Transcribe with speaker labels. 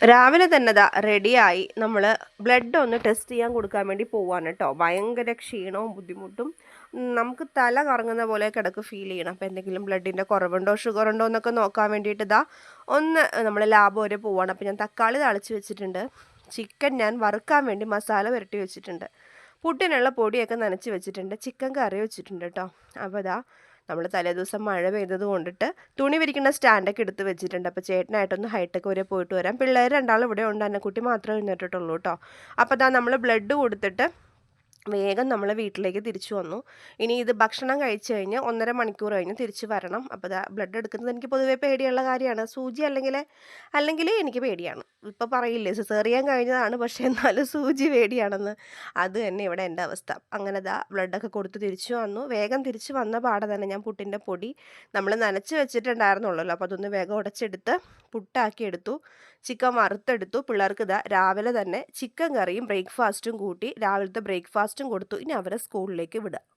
Speaker 1: രാവിലെ തന്നെ ദാ റെഡിയായി നമ്മൾ ബ്ലഡ് ഒന്ന് ടെസ്റ്റ് ചെയ്യാൻ കൊടുക്കാൻ വേണ്ടി പോവാണ് കേട്ടോ ഭയങ്കര ക്ഷീണവും ബുദ്ധിമുട്ടും. നമുക്ക് തല കറങ്ങുന്ന പോലെ കിടക്ക് ഫീൽ ചെയ്യണം. അപ്പോൾ എന്തെങ്കിലും ബ്ലഡിന്റെ കുറവുണ്ടോ ഷുഗർ ഉണ്ടോ എന്നൊക്കെ നോക്കാൻ വേണ്ടിയിട്ട് ഇതാ ഒന്ന് നമ്മൾ ലാബ് വരെ പോവാണ്. അപ്പോൾ ഞാൻ തക്കാളി തളിച്ച് വെച്ചിട്ടുണ്ട്. ചിക്കൻ ഞാൻ വറുക്കാൻ വേണ്ടി മസാല പുരട്ടി വെച്ചിട്ടുണ്ട്. പുട്ടിനുള്ള പൊടിയൊക്കെ നനച്ച് വെച്ചിട്ടുണ്ട്. ചിക്കൻ കറി വെച്ചിട്ടുണ്ട് കേട്ടോ അപ്പോൾ ഇതാ നമ്മൾ തലേദിവസം മഴ പെയ്തത് കൊണ്ടിട്ട് തുണി വിരിക്കുന്ന സ്റ്റാൻഡൊക്കെ എടുത്ത് വെച്ചിട്ടുണ്ട്. അപ്പോൾ ചേട്ടനായിട്ടൊന്ന് ഹൈടെക് വരെ പോയിട്ട് വരാം. പിള്ളേർ രണ്ടാളും ഇവിടെ ഉണ്ട്. അന്നക്കുട്ടി മാത്രമേ എഴുന്നേറ്റിട്ടുള്ളൂ കേട്ടോ അപ്പോൾ അതാ നമ്മൾ ബ്ലഡ് കൊടുത്തിട്ട് വേഗം നമ്മൾ വീട്ടിലേക്ക് തിരിച്ചു വന്നു. ഇനി ഇത് ഭക്ഷണം കഴിച്ചു കഴിഞ്ഞ് ഒന്നര മണിക്കൂർ കഴിഞ്ഞ് തിരിച്ച് വരണം. അപ്പോൾ ബ്ലഡ് എടുക്കുന്നത് എനിക്ക് പൊതുവേ പേടിയുള്ള കാര്യമാണ്. സൂചി അല്ലെങ്കിൽ അല്ലെങ്കിൽ എനിക്ക് പേടിയാണ്. ഇപ്പോൾ പറയില്ലേ സിസേറിയാൻ കഴിഞ്ഞതാണ് പക്ഷേ എന്നാലും സൂചി പേടിയാണെന്ന്. അത് തന്നെ ഇവിടെ എന്റെ അവസ്ഥ. അങ്ങനെ ദാ ബ്ലഡൊക്കെ കൊടുത്ത് തിരിച്ചു വന്നു. വേഗം തിരിച്ച് വന്ന പാടെ തന്നെ ഞാൻ പുട്ടിന്റെ പൊടി നമ്മൾ നനച്ച് വെച്ചിട്ടുണ്ടായിരുന്നുള്ളൂ അപ്പോൾ അതൊന്ന് വേഗം ഉടച്ചെടുത്ത് പുട്ടാക്കി എടുത്തു. ചിക്കൻ വറുത്തെടുത്തു. പിള്ളേർക്ക് ഇതാ രാവിലെ തന്നെ ചിക്കൻ കറിയും ബ്രേക്ക്ഫാസ്റ്റും കൂട്ടി. രാവിലത്തെ ബ്രേക്ക്ഫാസ്റ്റും കൊടുത്തു. ഇനി അവരെ സ്കൂളിലേക്ക് വിടുക